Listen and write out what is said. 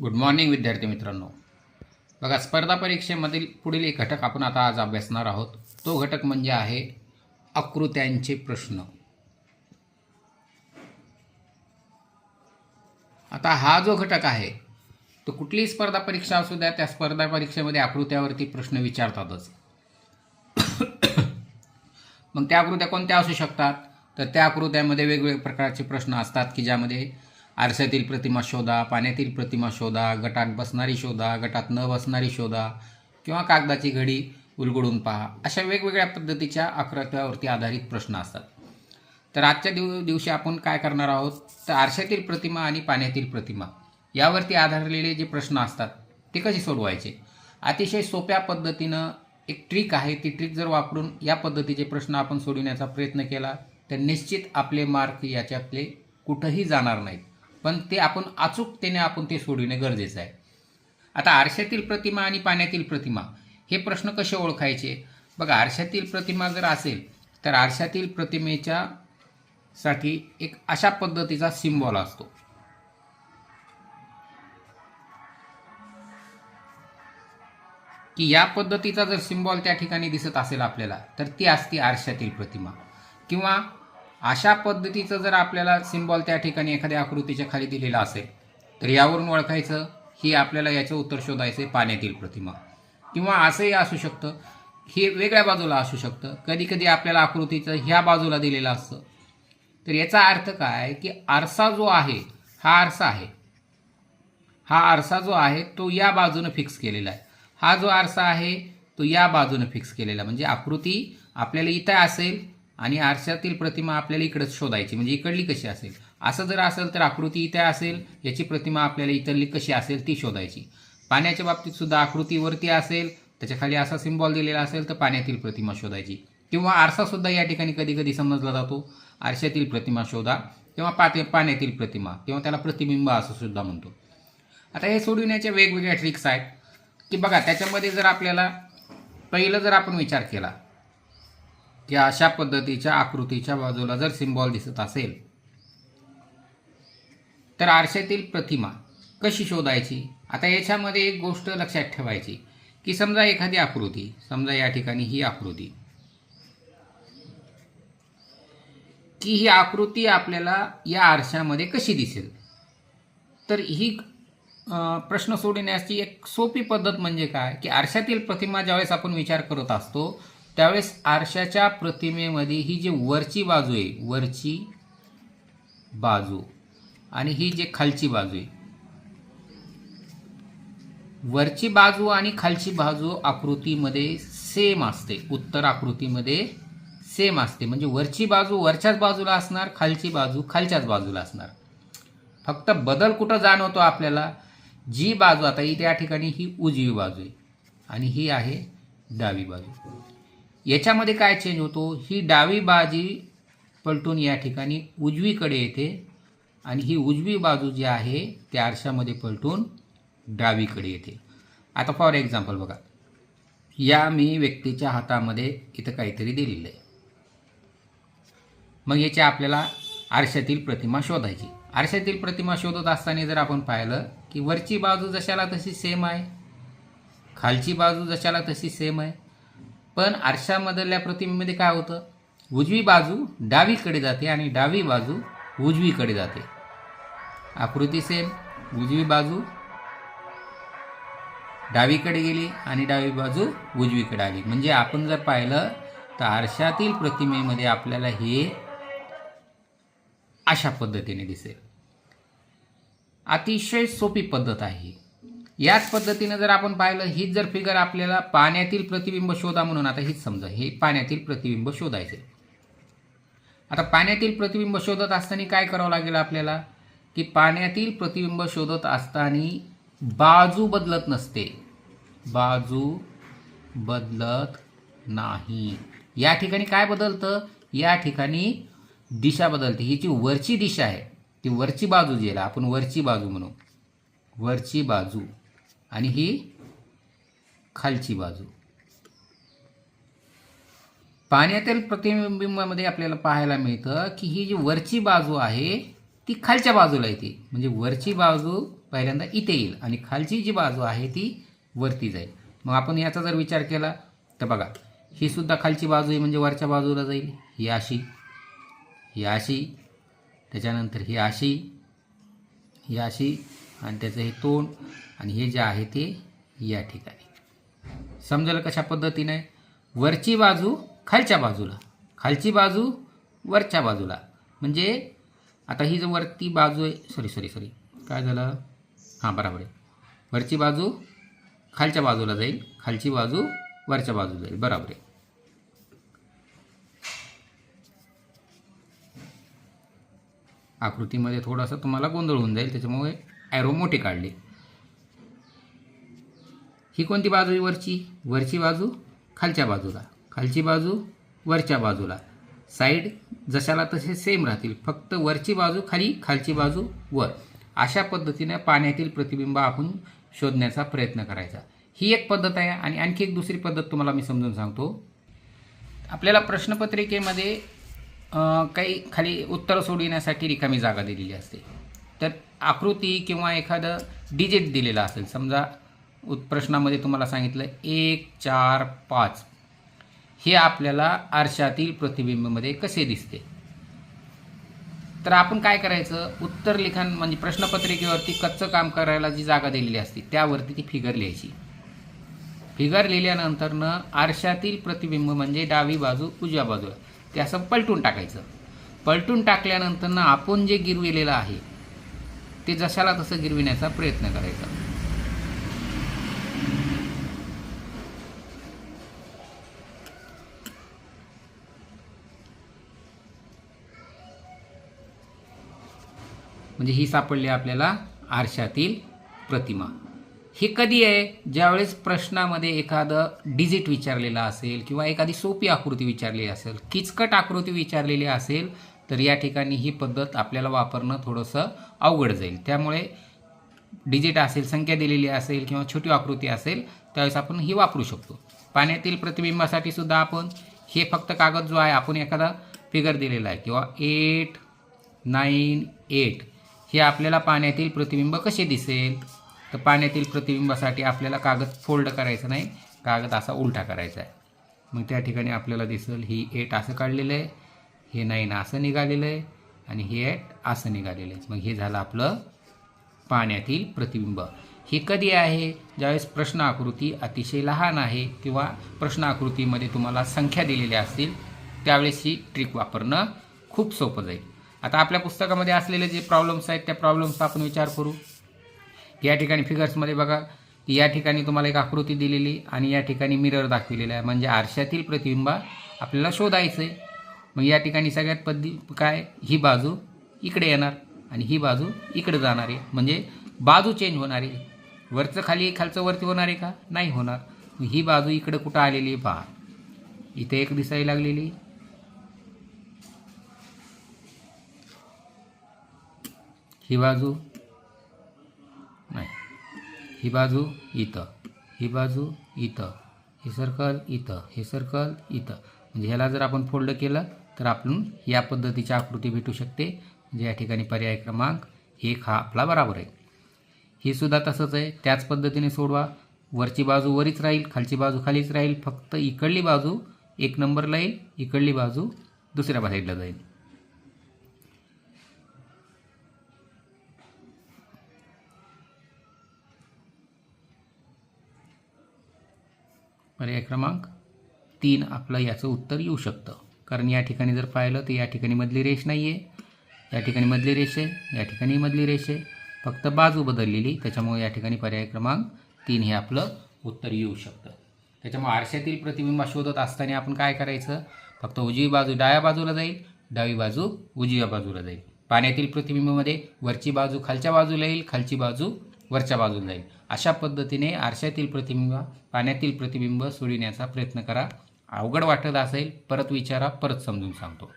Good morning विद्यार्थी मित्रांनो. बघा स्पर्धा परीक्षेमधील पुढील एक घटक आपण आता आज अभ्यासणार आहोत. तो घटक म्हणजे आहे आकृत्यांचे प्रश्न. आता हा जो घटक आहे तो कुठलीही स्पर्धा परीक्षा असू द्या त्या स्पर्धा परीक्षेमध्ये आकृत्यावरती प्रश्न विचारतातच. मग त्या आकृत्या कोणत्या असू शकतात? तर त्या आकृत्यामध्ये वेगवेगळ्या प्रकारचे प्रश्न असतात की ज्यामध्ये आरशातील प्रतिमा शोधा पाण्यातील प्रतिमा शोधा गटात बसणारी शोधा गटात न बसणारी शोधा किंवा कागदाची घडी उलगडून पहा. अशा वेगवेगळ्या पद्धतीच्या आकृत्यावरती आधारित प्रश्न असतात. तर आजच्या दिव दिवशी आपण काय करणार आहोत? तर आरशातील प्रतिमा आणि पाण्यातील प्रतिमा यावरती आधारलेले जे प्रश्न असतात ते कसे सोडवायचे? अतिशय सोप्या पद्धतीनं एक ट्रिक आहे ती ट्रिक जर वापरून या पद्धतीचे प्रश्न आपण सोडविण्याचा प्रयत्न केला तर निश्चित आपले मार्क याच्यातले कुठंही जाणार नाहीत. पण ते आपण अचूकतेने आपण ते सोडविणे गरजेचं आहे. आता आरशातील प्रतिमा आणि पाण्यातील प्रतिमा हे प्रश्न कसे ओळखायचे? बघा आरशातील प्रतिमा जर असेल तर आरशातील प्रतिमेच्या साठी एक अशा पद्धतीचा सिम्बॉल असतो. की या पद्धतीचा जर सिम्बॉल त्या ठिकाणी दिसत असेल आपल्याला तर ती असते आरशातील प्रतिमा. किंवा अशा पद्धतीचं जर आपल्याला सिम्बॉल त्या ठिकाणी एखाद्या आकृतीच्या खाली दिलेला असेल तर यावरून ओळखायचं ही आपल्याला याचं उत्तर शोधायचं आहे पाण्यातील प्रतिमा. किंवा असंही असू शकतं हे वेगळ्या बाजूला असू शकतं. कधी कधी आपल्याला आकृतीचं ह्या बाजूला दिलेलं असतं. तर याचा अर्थ काय की आरसा जो आहे हा आरसा आहे. हा आरसा जो आहे तो या बाजूनं फिक्स केलेला आहे. हा जो आरसा आहे तो या बाजूनं फिक्स केलेला म्हणजे आकृती आपल्याला इथं असेल आणि आरशातील प्रतिमा आपल्याला इकडंच शोधायची म्हणजे इकडली कशी असेल? असं जर असेल तर आकृती इथे असेल याची प्रतिमा आपल्याला इथली कशी असेल ती शोधायची. पाण्याच्या बाबतीत सुद्धा आकृती वरती असेल त्याच्याखाली असा सिम्बॉल दिलेला असेल तर पाण्यातील प्रतिमा शोधायची. किंवा आरसासुद्धा या ठिकाणी कधी कधी समजला जातो. आरशातील प्रतिमा शोधा किंवा पाते पाण्यातील प्रतिमा किंवा त्याला प्रतिबिंब असं सुद्धा म्हणतो. आता हे सोडविण्याच्या वेगवेगळ्या ट्रिक्स आहेत. की बघा त्याच्यामध्ये जर आपल्याला पहिलं जर आपण विचार केला की अशा पद्धतीच्या आकृतीच्या बाजूला जर सिम्बॉल दिसत असेल तर आरशातील प्रतिमा कशी शोधायची? आता याच्यामध्ये एक गोष्ट लक्षात ठेवायची की समजा एखादी आकृती समजा या ठिकाणी ही आकृती की ही आकृती आपल्याला या आरशामध्ये कशी दिसेल? तर ही प्रश्न सोडवण्याची एक सोपी पद्धत म्हणजे काय? की आरशातील प्रतिमा ज्यावेळेस आपण विचार करत असतो त्यावेळेस आरशाच्या प्रतिमेमध्ये ही जी वरची बाजू आहे वरची बाजू आणि ही जी खालची बाजू आहे वरची बाजू आणि खालची बाजू आकृतीमध्ये सेम असते. उत्तर आकृतीमध्ये सेम असते. म्हणजे वरची बाजू वरच्याच बाजूला असणार खालची बाजू खालच्याच बाजूला असणार. फक्त बदल कुठं जाणवतो आपल्याला? जी बाजू आता इथे या ठिकाणी ही उजवी बाजू आहे आणि ही आहे डावी बाजू. याच्यामध्ये काय चेंज होतो? ही डावी बाजी पलटून या ठिकाणी उजवीकडे येते आणि ही उजवी बाजू जी आहे त्या आरशामध्ये पलटून डावीकडे येते. आता फॉर एक्झाम्पल बघा. या मी व्यक्तीच्या हातामध्ये इथं काहीतरी दिलेलं आहे. मग याची आपल्याला आरशातील प्रतिमा शोधायची. आरशातील प्रतिमा शोधत असताना जर आपण पाहिलं की वरची बाजू जशाला तशी सेम आहे खालची बाजू जशाला तशी सेम आहे पण आरशामधल्या प्रतिमेमध्ये काय होतं? उजवी बाजू डावीकडे जाते आणि डावी बाजू उजवीकडे जाते. आकृती सेम उजवी बाजू डावीकडे गेली आणि डावी बाजू उजवीकडे आली. म्हणजे आपण जर पाहिलं तर आरशातील प्रतिमेमध्ये आपल्याला हे अशा पद्धतीने दिसेल. अतिशय सोपी पद्धत आहे. याच पद्धतीनं जर आपण पाहिलं हीच जर फिगर आपल्याला पाण्यातील प्रतिबिंब शोधा म्हणून आता हीच समजा हे पाण्यातील प्रतिबिंब शोधायचे. आता पाण्यातील प्रतिबिंब शोधत असताना काय करावं लागेल आपल्याला? की पाण्यातील प्रतिबिंब शोधत असताना बाजू बदलत नसते. बाजू बदलत नाही. या ठिकाणी काय बदलतं? या ठिकाणी दिशा बदलते. ही जी वरची दिशा आहे ती वरची बाजू जी आपण वरची बाजू म्हणू. वरची बाजू. आणि ही खालची बाजू. पाण्यातील प्रतिबिंबामध्ये आपल्याला पाहायला मिळतं की ही जी वरची बाजू आहे ती खालच्या बाजूला येते. म्हणजे वरची बाजू पहिल्यांदा इथे येईल आणि खालची जी बाजू आहे ती वरती जाईल. मग आपण याचा जर विचार केला तर बघा ही सुद्धा खालची बाजू आहे म्हणजे वरच्या बाजूला जाईल. ही अशी ही अशी त्याच्यानंतर ही अशी ही अशी आणि त्याचं हे तोंड आणि हे जे आहे ते या ठिकाणी. समजलं कशा पद्धतीने? वरची बाजू खालच्या बाजूला. खालची बाजू वरच्या बाजूला. म्हणजे आता ही जो वरती बाजू आहे सॉरी सॉरी सॉरी काय झालं? हां बराबर आहे. वरची बाजू खालच्या बाजूला जाईल. खालची बाजू वरच्या बाजूला जाईल. बरोबर आहे. आकृतीमध्ये थोडासा तुम्हाला गोंधळ होऊन जाईल त्याच्यामुळे ॲरो मोठे काढले. ही कोणती बाजू आहे वरची? वरची बाजू खालच्या बाजूला. खालची बाजू वरच्या बाजूला. साईड जशाला तसे सेम राहतील. फक्त वरची बाजू खाली खालची बाजू वर. अशा पद्धतीने पाण्यातील प्रतिबिंब आपण शोधण्याचा प्रयत्न करायचा. ही एक पद्धत आहे आणि आणखी एक दुसरी पद्धत तुम्हाला मी समजून सांगतो. आपल्याला प्रश्नपत्रिकेमध्ये काही खाली उत्तरं सोडविण्यासाठी रिकामी जागा दिलेली असते. तर आकृती किंवा एखादं डिजिट दिलेलं असेल समजा प्रश्नामध्ये तुम्हाला सांगितलं एक चार पाच. हे आपल्याला आरशातील प्रतिबिंबमध्ये कसे दिसते? तर आपण काय करायचं? उत्तर लिखाण म्हणजे प्रश्नपत्रिकेवरती कच्चं काम करायला जी जागा दिलेली असते त्यावरती ती फिगर लिहायची. फिगर लिहिल्यानंतरनं आरशातील प्रतिबिंब म्हणजे डावी बाजू उजव्या बाजूला. ते असं पलटून टाकायचं. पलटून टाकल्यानंतरनं आपण जे गिरविलेलं आहे ते जशाला तसं गिरविण्याचा प्रयत्न करायचा. म्हणजे ही सापडली आपल्याला आरशातील प्रतिमा. हे कधी आहे? ज्यावेळेस प्रश्नामध्ये एखादं डिजिट विचारलेलं असेल किंवा एखादी सोपी आकृती विचारलेली असेल किचकट आकृती विचारलेली असेल तर या ठिकाणी ही पद्धत आपल्याला वापरणं थोडंसं अवघड जाईल. त्यामुळे डिजिट असेल संख्या दिलेली असेल किंवा छोटी आकृती असेल त्यावेळेस आपण ही वापरू शकतो. पाण्यातील प्रतिबिंबासाठी सुद्धा आपण हे फक्त कागद जो आहे आपण एखादा फिगर दिलेला आहे किंवा एट नाईन एट हे आपल्याला पाण्यातील प्रतिबिंब कसे दिसेल? तर पाण्यातील प्रतिबिंबासाठी आपल्याला कागद फोल्ड करायचं नाही. कागद असा उलटा करायचा आहे. मग त्या ठिकाणी आपल्याला दिसेल ही एट असं काढलेलं आहे. हे नाईन असं निघालेलं आहे. आणि हे एट असं निघालेलं आहे. मग हे झालं आपलं पाण्यातील प्रतिबिंब. हे कधी आहे? ज्यावेळेस प्रश्न आकृती अतिशय लहान आहे किंवा प्रश्न आकृतीमध्ये तुम्हाला संख्या दिलेल्या असतील त्यावेळेस ही ट्रिक वापरणं खूप सोपं जाईल. आता आपल्या पुस्तकामध्ये असलेले जे प्रॉब्लेम्स आहेत त्या प्रॉब्लेम्सचा आपण विचार करू. या ठिकाणी फिगर्समध्ये बघा की या ठिकाणी तुम्हाला एक आकृती दिलेली आणि या ठिकाणी मिरर दाखविलेला आहे. म्हणजे आरशातील प्रतिबिंब आपल्याला शोधायचं आहे मग या ठिकाणी सगळ्यात पद्धती काय? ही बाजू इकडे येणार आणि ही बाजू इकडे जाणार आहे. म्हणजे बाजू चेंज होणार आहे. वरचं खाली खालचं वरती होणार आहे का? नाही होणार. ही बाजू इकडे कुठं आलेली आहे? पहा. इथे एक दिसायला लागलेली. ही बाजू नाही. ही बाजू इथं. ही बाजू इथं. हे सर्कल इथं. हे सर्कल इथं. म्हणजे ह्याला जर आपण फोल्ड केलं तर आपण या पद्धतीची आकृती भेटू शकते. म्हणजे या ठिकाणी पर्याय क्रमांक एक हा आपला बराबर आहे. हे सुद्धा तसंच आहे. त्याच पद्धतीने सोडवा. वरची बाजू वरीच राहील खालची बाजू खालीच राहील. फक्त इकडली बाजू एक नंबरला येईल इकडली बाजू दुसऱ्या साईडला जाईल. पर्याय क्रमांक तीन आपलं याचं उत्तर येऊ शकतं. कारण या ठिकाणी जर पाहिलं तर या ठिकाणी मधली रेष नाही आहे या ठिकाणी मधली रेष आहे या ठिकाणी मधली रेष आहे. फक्त बाजू बदललेली त्याच्यामुळे या ठिकाणी पर्याय क्रमांक तीन हे आपलं उत्तर येऊ शकतं. त्याच्यामुळे आरशातील प्रतिबिंब शोधत असताना आपण काय करायचं? फक्त उजवी बाजू डाव्या बाजूला जाईल डावी बाजू उजव्या बाजूला जाईल. पाण्यातील प्रतिबिंबामध्ये वरची बाजू खालच्या बाजूला येईल खालची बाजू वरच्या बाजूला जाईल. अशा पद्धतीने आरशातील प्रतिबिंब पाण्यातील प्रतिबिंब सोडविण्याचा प्रयत्न करा. अवघड वाटत असेल परत विचारा परत समजून सांगतो.